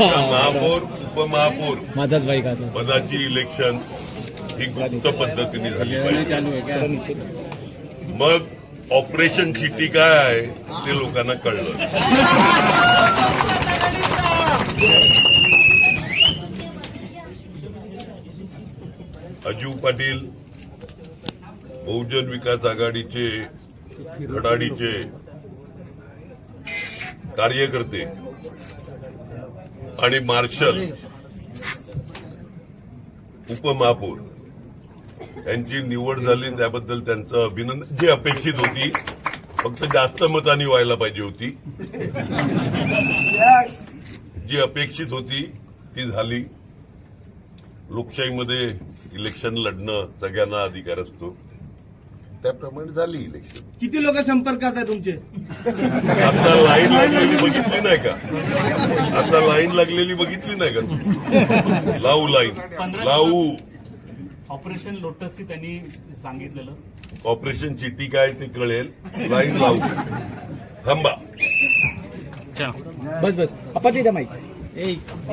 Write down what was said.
महापौर उपमहापौर. माझाच बाईक पदाची इलेक्शन ही गुप्त पद्धतीने झाली पाहिजे. मग ऑपरेशन सिटी काय आहे ते लोकांना कळलं. अजीव पाटील बहुजन विकास आघाडीचे धडाडीचे कार्यकर्ते. आणि मार्शल उपमहापौर. यांची निवड झाली त्याबद्दल त्यांचं अभिनंदन. जी अपेक्षित होती फक्त जास्त मतांनी व्हायला पाहिजे होती. जी अपेक्षित होती ती झाली. लोकशाहीमध्ये इलेक्शन लढणं सगळ्यांना अधिकार असतो. त्याप्रमाणे झाली इलेक्शन किती लोक संपर्कात आहे तुमचे? आता लाईन लागलेली बघितली नाही का? आता लाईन लागलेली बघितली नाही का लावू लाईन लावू. ऑपरेशन लोटसची त्यांनी सांगितलेलं. ऑपरेशन चिठ्ठी काय ते कळेल. लाईन लावू. थांबा. बस बस. आपण माहिती